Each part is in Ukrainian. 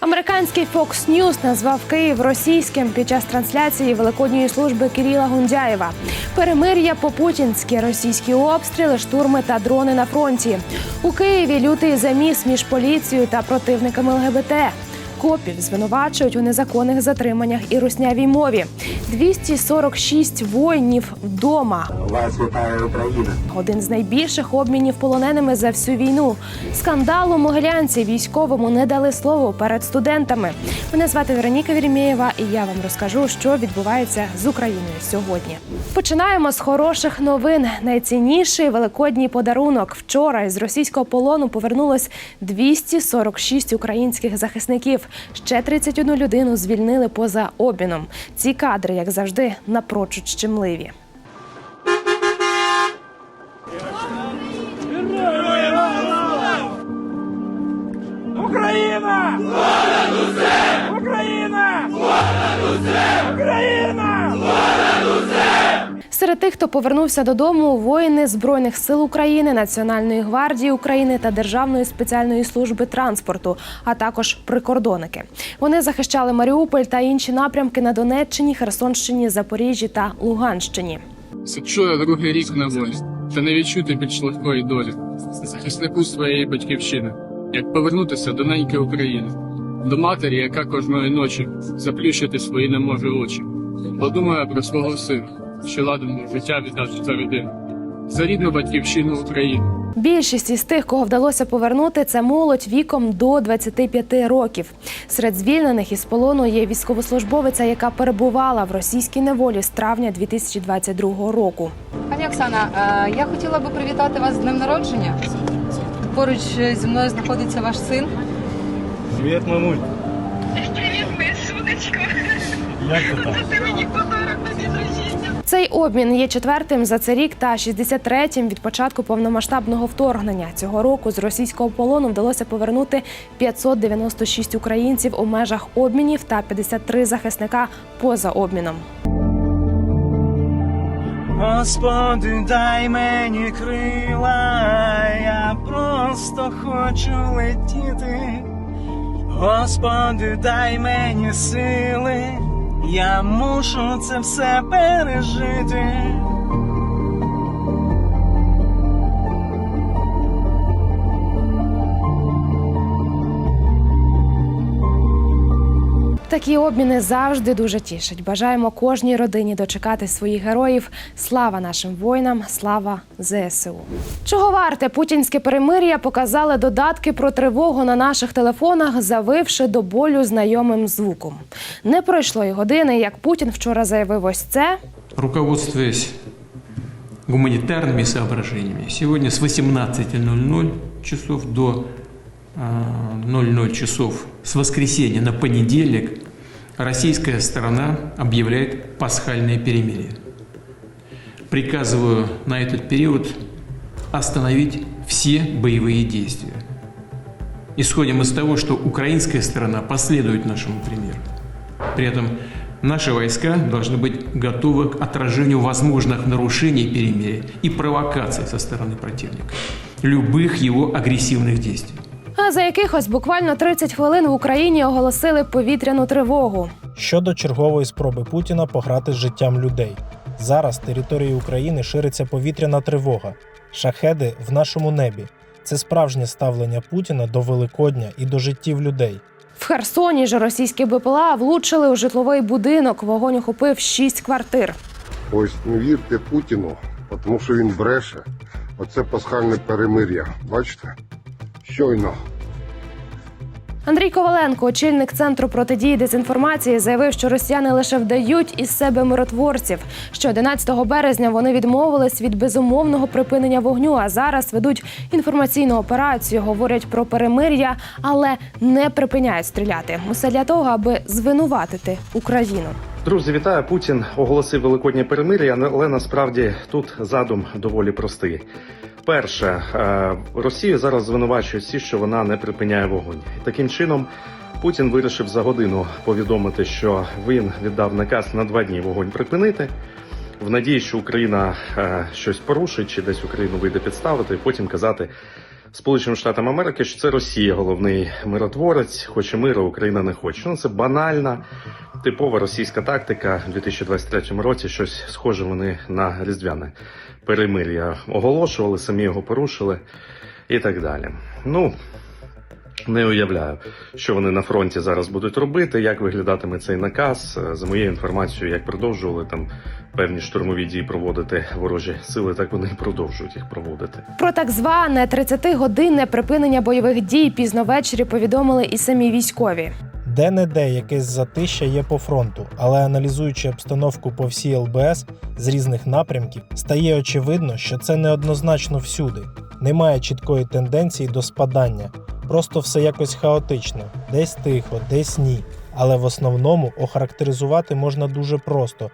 Американський Fox News назвав Київ російським під час трансляції великодньої служби Кирила Гундяєва. Перемир'я по-путінськи, російські обстріли, штурми та дрони на фронті. У Києві лютий заміс між поліцією та противниками ЛГБТ. Копів звинувачують у незаконних затриманнях і руснявій мові. 246 воїнів вдома. Вас вітає Україна. Один з найбільших обмінів полоненими за всю війну. Скандал у Могилянці військовому не дали слово перед студентами. Мене звати Вероніка Вірмєєва, і я вам розкажу, що відбувається з Україною сьогодні. Починаємо з хороших новин. Найцінніший великодній подарунок. Вчора із російського полону повернулось 246 українських захисників. Ще 31 людину звільнили поза обміном. Ці кадри, як завжди, напрочуд щемливі. Україна! Україна! Україна! Україна! Серед тих, хто повернувся додому, воїни збройних сил України, Національної гвардії України та Державної спеціальної служби транспорту, а також прикордонники. Вони захищали Маріуполь та інші напрямки на Донеччині, Херсонщині, Запоріжжі та Луганщині. Якщо я другий рік на волі, та не відчути більш легкої долі, захиснику своєї батьківщини, як повернутися до неньки України, до матері, яка кожної ночі заплющити свої не може очі, подумає про свого сина, що ладен життя віддати за людину, за рідну батьківщину України. Більшість із тих, кого вдалося повернути, це молодь віком до 25 років. Серед звільнених із полону є військовослужбовиця, яка перебувала в російській неволі з травня 2022 року. Пані Оксана, е, я хотіла би привітати вас з днем народження. Поруч зі мною знаходиться ваш син. Привіт, мамуль. Привіт, моє сонечко. Як ти там? Ти мені подарок на день. Цей обмін є четвертим за цей рік та 63-м від початку повномасштабного вторгнення. Цього року з російського полону вдалося повернути 596 українців у межах обмінів та 53 захисника поза обміном. Господи, дай мені крила, я просто хочу летіти. Господи, дай мені сили, я мушу це все пережити. Такі обміни завжди дуже тішать. Бажаємо кожній родині дочекати своїх героїв. Слава нашим воїнам, слава ЗСУ. Чого варте путінське перемир'я показали додатки про тривогу на наших телефонах, завивши до болю знайомим звуком. Не пройшло й години, як Путін вчора заявив ось це. руководствуясь гуманитарными соображениями, сегодня с 18.00 часов до 00 часов с воскресенья на понедельник российская сторона объявляет пасхальное перемирие. Приказываю на этот период остановить все боевые действия. Исходим из того, что украинская сторона последует нашему примеру. При этом наши войска должны быть готовы к отражению возможных нарушений перемирия и провокаций со стороны противника, любых его агрессивных действий. А за якихось буквально 30 хвилин в Україні оголосили повітряну тривогу. щодо чергової спроби Путіна пограти з життям людей. Зараз територією України шириться повітряна тривога. Шахеди в нашому небі. Це справжнє ставлення Путіна до Великодня і до життів людей. В Херсоні ж російські БПЛА влучили у житловий будинок. Вогонь охопив шість квартир. Ось не вірте Путіну, тому що він бреше. Оце пасхальне перемир'я. Бачите? Щойно. Андрій Коваленко, очільник центру протидії дезінформації, заявив, що росіяни лише вдають із себе миротворців. Що 11 березня вони відмовились від безумовного припинення вогню, а зараз ведуть інформаційну операцію, говорять про перемир'я, але не припиняють стріляти. Усе для того, аби звинуватити Україну. Друзі, вітаю. Путін оголосив великоднє перемир'я, але насправді тут задум доволі простий. Перше, е, Росію зараз звинувачують всі, що вона не припиняє вогонь. Таким чином Путін вирішив за годину повідомити, що він віддав наказ на два дні вогонь припинити. В надії, що Україна е, щось порушить, чи десь Україну вийде підставити, і потім казати, Сполученим Штатам Америки, що це Росія головний миротворець, хоче миру, Україна не хоче. Ну це банальна, типова російська тактика. У 2023 році щось схоже вони на різдвяне перемир'я оголошували, самі його порушили і так далі. Ну. Не уявляю, що вони на фронті зараз будуть робити, як виглядатиме цей наказ. За моєю інформацією, як продовжували там певні штурмові дії проводити ворожі сили, так вони і продовжують їх проводити. Про так зване 30-годинне припинення бойових дій пізно ввечері повідомили і самі військові. Де-не-де якесь затища є по фронту, але аналізуючи обстановку по всій ЛБС з різних напрямків, стає очевидно, що це неоднозначно всюди. Немає чіткої тенденції до спадання, просто все якось хаотично, десь тихо, десь ні. Але в основному охарактеризувати можна дуже просто.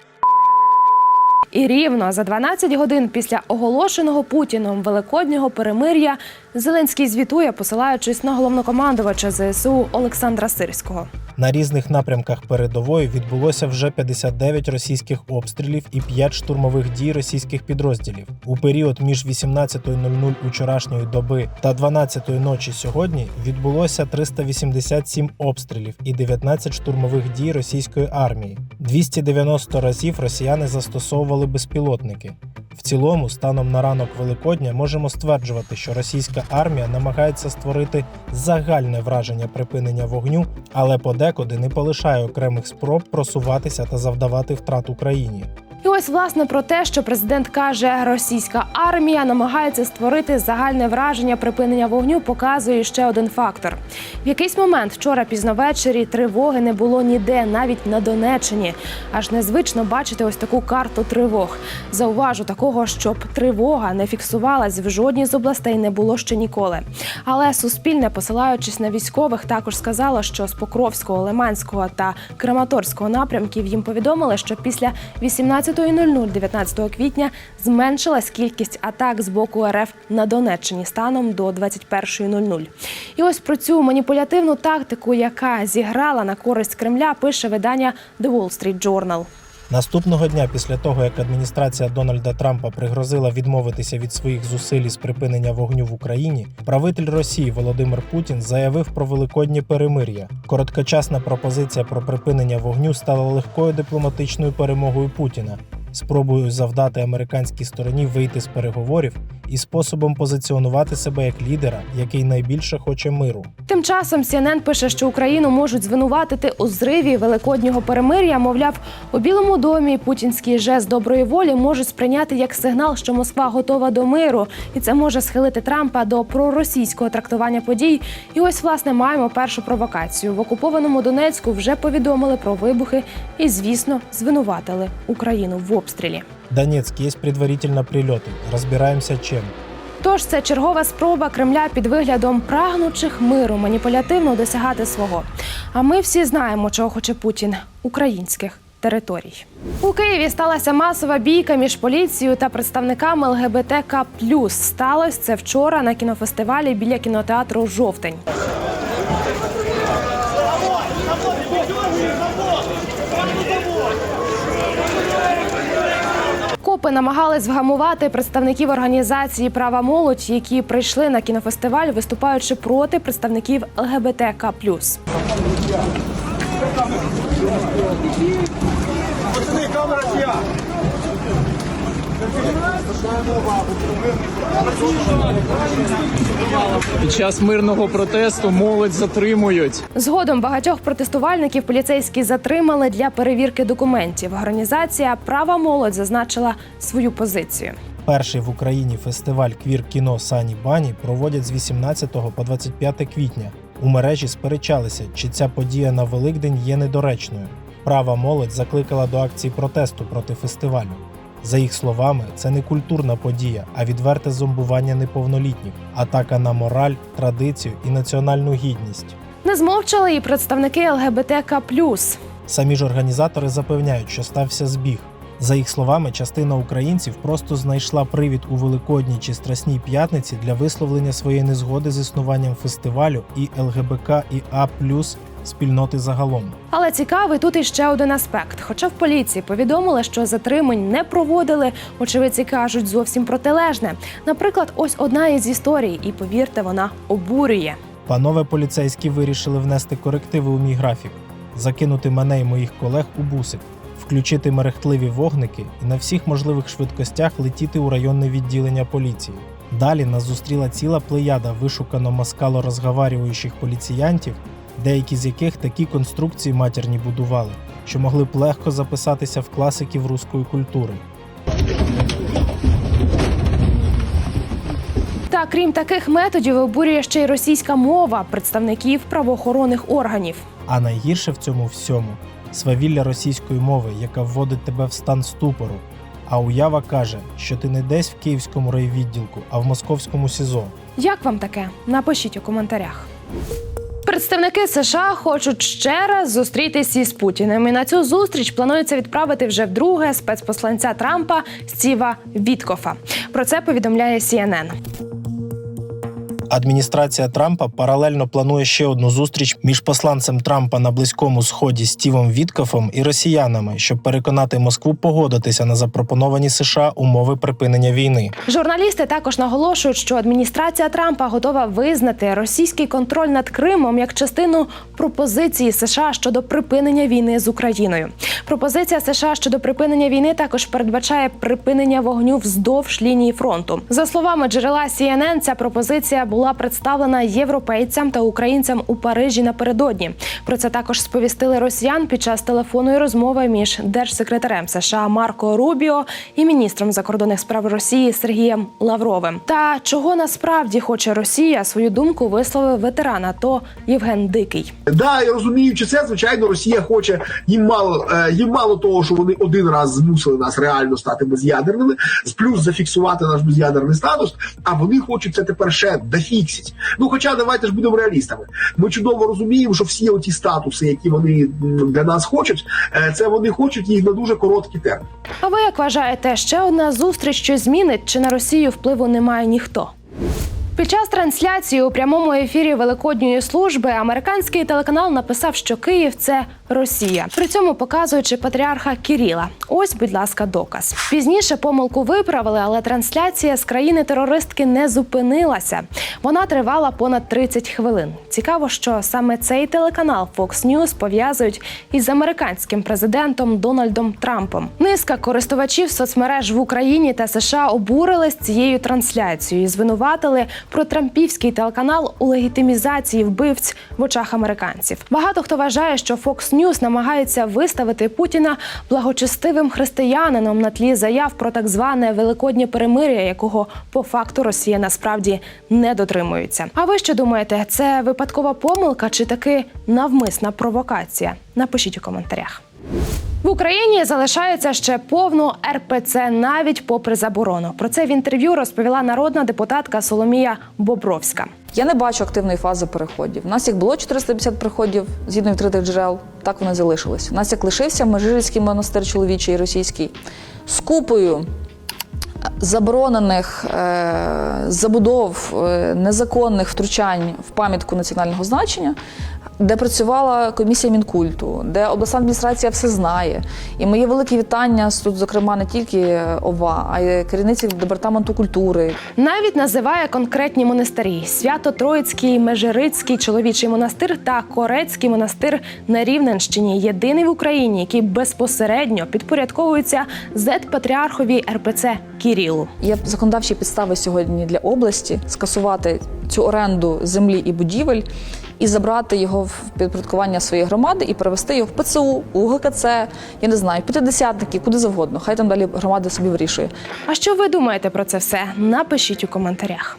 І рівно за 12 годин після оголошеного Путіном великоднього перемир'я Зеленський звітує, посилаючись на головнокомандувача ЗСУ Олександра Сирського. На різних напрямках передової відбулося вже 59 російських обстрілів і 5 штурмових дій російських підрозділів. У період між 18.00 учорашньої доби та 12.00 ночі сьогодні відбулося 387 обстрілів і 19 штурмових дій російської армії. 290 разів росіяни застосовували безпілотники. В цілому, станом на ранок Великодня, можемо стверджувати, що російська армія намагається створити загальне враження припинення вогню, але подекуди не полишає окремих спроб просуватися та завдавати втрат Україні. І ось власне про те, що президент каже, російська армія намагається створити загальне враження припинення вогню, показує ще один фактор. В якийсь момент вчора пізно ввечері тривоги не було ніде, навіть на Донеччині. Аж незвично бачити ось таку карту тривог. Зауважу такого, щоб тривога не фіксувалась в жодній з областей, не було ще ніколи. Але суспільне, посилаючись на військових, також сказало, що з Покровського, Лиманського та Краматорського напрямків їм повідомили, що після 18 18.00 19 квітня зменшилась кількість атак з боку РФ на Донеччині станом до 21.00. І ось про цю маніпулятивну тактику, яка зіграла на користь Кремля, пише видання The Wall Street Journal. Наступного дня, після того як адміністрація Дональда Трампа пригрозила відмовитися від своїх зусиль з припинення вогню в Україні, правитель Росії Володимир Путін заявив про великодні перемир'я. Короткочасна пропозиція про припинення вогню стала легкою дипломатичною перемогою Путіна, спробою завдати американській стороні вийти з переговорів і способом позиціонувати себе як лідера, який найбільше хоче миру. Тим часом CNN пише, що Україну можуть звинуватити у зриві великоднього перемир'я. Мовляв, у Білому домі путінський жест доброї волі можуть сприйняти як сигнал, що Москва готова до миру, і це може схилити Трампа до проросійського трактування подій. І ось власне маємо першу провокацію. В окупованому Донецьку вже повідомили про вибухи і, звісно, звинуватили Україну в. Донецк, есть предварительно прильоти. Розбираємося чим. Тож це чергова спроба Кремля під виглядом прагнучих миру маніпулятивно досягати свого. А ми всі знаємо, чого хоче Путін українських територій. У Києві сталася масова бійка між поліцією та представниками ЛГБТК. Сталося це вчора на кінофестивалі біля кінотеатру Жовтень. Копи намагались вгамувати представників організації Права молодь, які прийшли на кінофестиваль, виступаючи проти представників ЛГБТК. Під час мирного протесту молодь затримують. Згодом багатьох протестувальників поліцейські затримали для перевірки документів. Організація Права молодь зазначила свою позицію. Перший в Україні фестиваль квір кіно Сані Бані проводять з 18 по 25 квітня. У мережі сперечалися, чи ця подія на Великдень є недоречною. Права молодь закликала до акції протесту проти фестивалю. За їх словами, це не культурна подія, а відверте зомбування неповнолітніх, атака на мораль, традицію і національну гідність. Не змовчали і представники ЛГБТК. Самі ж організатори запевняють, що стався збіг. За їх словами, частина українців просто знайшла привід у Великодній чи Страсній п'ятниці для висловлення своєї незгоди з існуванням фестивалю і ЛГБК і А спільноти загалом. Але цікавий тут іще один аспект. Хоча в поліції повідомили, що затримань не проводили, очевидці кажуть зовсім протилежне. Наприклад, ось одна із історій, і повірте, вона обурює. Панове поліцейські вирішили внести корективи у мій графік, закинути мене і моїх колег у бусик, включити мерехтливі вогники і на всіх можливих швидкостях летіти у районне відділення поліції. Далі нас зустріла ціла плеяда вишукано маскало розговарюючих поліціянтів, деякі з яких такі конструкції матірні будували, що могли б легко записатися в класиків руської культури. Та крім таких методів, обурює ще й російська мова представників правоохоронних органів. А найгірше в цьому всьому свавілля російської мови, яка вводить тебе в стан ступору. А уява каже, що ти не десь в київському райвідділку, а в московському СІЗО. Як вам таке? Напишіть у коментарях. Представники США хочуть ще раз зустрітися із Путіним. І на цю зустріч планується відправити вже вдруге спецпосланця Трампа Стіва Віткофа. Про це повідомляє CNN. Адміністрація Трампа паралельно планує ще одну зустріч між посланцем Трампа на близькому сході Стівом Віткофом і росіянами, щоб переконати Москву погодитися на запропоновані США умови припинення війни. Журналісти також наголошують, що адміністрація Трампа готова визнати російський контроль над Кримом як частину пропозиції США щодо припинення війни з Україною. Пропозиція США щодо припинення війни також передбачає припинення вогню вздовж лінії фронту. За словами джерела CNN, ця пропозиція була представлена європейцям та українцям у Парижі напередодні. Про це також сповістили росіян під час телефонної розмови між держсекретарем США Марко Рубіо і міністром закордонних справ Росії Сергієм Лавровим. Та чого насправді хоче Росія, свою думку висловив ветеран АТО Євген Дикий. Да, і розуміючи це, звичайно, Росія хоче їм мало е, їм мало того, що вони один раз змусили нас реально стати без'ядерними, плюс зафіксувати наш без'ядерний статус. А вони хочуть це тепер ще дофіксить. Ну, хоча давайте ж будемо реалістами. Ми чудово розуміємо, що всі оті статуси, які вони для нас хочуть, е, це вони хочуть їх на дуже короткий термін. А ви як вважаєте, ще одна зустріч що змінить, чи на Росію впливу немає ніхто? Під час трансляції у прямому ефірі Великодньої служби американський телеканал написав, що Київ це Росія, при цьому показуючи патріарха Кіріла. Ось, будь ласка, доказ. Пізніше помилку виправили, але трансляція з країни терористки не зупинилася. Вона тривала понад 30 хвилин. Цікаво, що саме цей телеканал Fox News пов'язують із американським президентом Дональдом Трампом. Низка користувачів соцмереж в Україні та США обурились цією трансляцією і звинуватили протрампівський телеканал у легітимізації вбивць в очах американців. Багато хто вважає, що Fox News намагається виставити Путіна благочестивим християнином на тлі заяв про так зване великоднє перемир'я, якого по факту Росія насправді не дотримується. А ви що думаєте, це випадкова помилка чи таки навмисна провокація? Напишіть у коментарях. В Україні залишається ще повно РПЦ навіть попри заборону. Про це в інтерв'ю розповіла народна депутатка Соломія Бобровська. Я не бачу активної фази переходів. У нас як було 450 приходів згідно відкритих джерел, так вони залишились. У нас як лишився Межирський монастир чоловічий російський з купою заборонених е, забудов, е, незаконних втручань в пам'ятку національного значення, де працювала комісія мінкульту, де обласна адміністрація все знає. І моє велике вітання тут, зокрема, не тільки ОВА, а й керівниці департаменту культури, Навіть називає конкретні монастирі: Свято-Троїцький, Межирицький чоловічий монастир та Корецький монастир на Рівненщині. Єдиний в Україні, який безпосередньо підпорядковується зет-патріархові РПЦ Кірілу. Є законодавчі підстави сьогодні для області скасувати цю оренду землі і будівель і забрати його в підпорядкування своєї громади і перевести його в ПЦУ, у ГКЦ, я не знаю, п'ятидесятники, куди завгодно. Хай там далі громада собі вирішує. А що ви думаєте про це все? Напишіть у коментарях.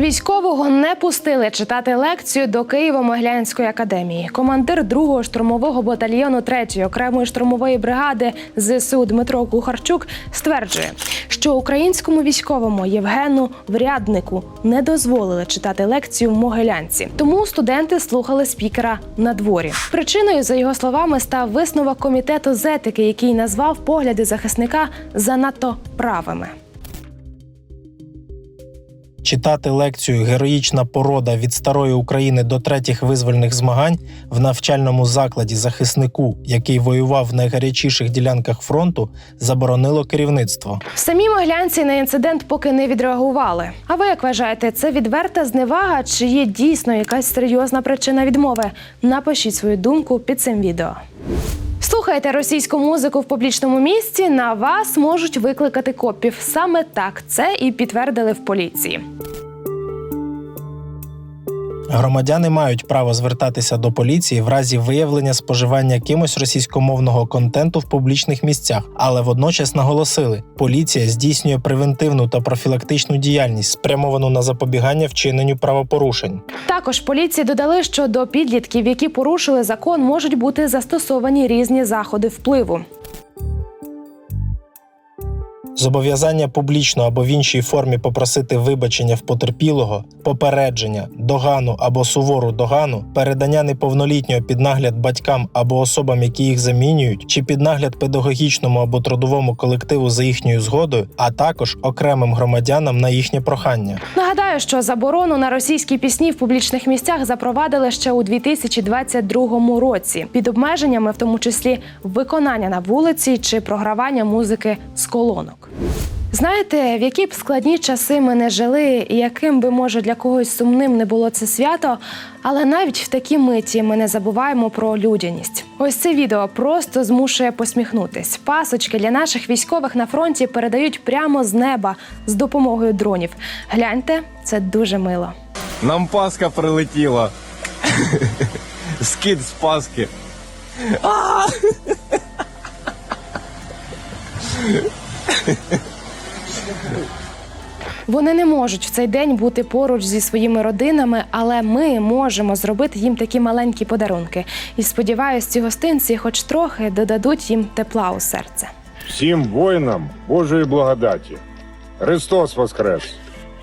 Військового не пустили читати лекцію до Києво-Могилянської академії. Командир 2-го штурмового батальйону 3-ї окремої штурмової бригади ЗСУ Дмитро Кухарчук стверджує, що українському військовому Євгену Вряднику не дозволили читати лекцію в Могилянці. Тому студенти слухали спікера на дворі. Причиною, за його словами, став висновок комітету з етики, який назвав погляди захисника занадто правими. Читати лекцію Героїчна порода від старої України до третіх визвольних змагань в навчальному закладі захиснику, який воював в найгарячіших ділянках фронту, заборонило керівництво. Самі моглянці на інцидент поки не відреагували. А ви як вважаєте, це відверта зневага чи є дійсно якась серйозна причина відмови? Напишіть свою думку під цим відео. Слухайте російську музику в публічному місці. На вас можуть викликати копів. Саме так це і підтвердили в поліції. Громадяни мають право звертатися до поліції в разі виявлення споживання кимось російськомовного контенту в публічних місцях, але водночас наголосили, поліція здійснює превентивну та профілактичну діяльність, спрямовану на запобігання вчиненню правопорушень. Також поліції додали, що до підлітків, які порушили закон, можуть бути застосовані різні заходи впливу. Зобов'язання публічно або в іншій формі попросити вибачення в потерпілого, попередження, догану або сувору догану, передання неповнолітнього під нагляд батькам або особам, які їх замінюють, чи під нагляд педагогічному або трудовому колективу за їхньою згодою, а також окремим громадянам на їхнє прохання. Нагадаю, що заборону на російські пісні в публічних місцях запровадили ще у 2022 році під обмеженнями, в тому числі виконання на вулиці чи програвання музики з колонок. Знаєте, в які б складні часи ми не жили, і яким би може для когось сумним не було це свято, але навіть в такі миті ми не забуваємо про людяність. Ось це відео просто змушує посміхнутись. Пасочки для наших військових на фронті передають прямо з неба з допомогою дронів. Гляньте, це дуже мило. Нам Пасха прилетіла. Скид з Пасхи. Вони не можуть в цей день бути поруч зі своїми родинами, але ми можемо зробити їм такі маленькі подарунки. І сподіваюсь, ці гостинці, хоч трохи, додадуть їм тепла у серце. Всім воїнам Божої благодаті. Христос Воскрес!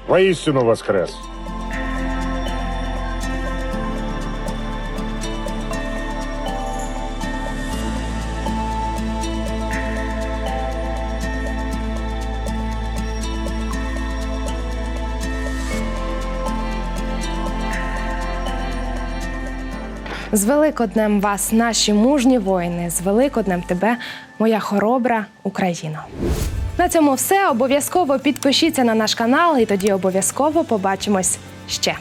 Воістину Воскрес! З Великоднем вас, наші мужні воїни, з Великоднем тебе, моя хоробра Україно. На цьому все. Обов'язково підпишіться на наш канал, і тоді обов'язково побачимось ще.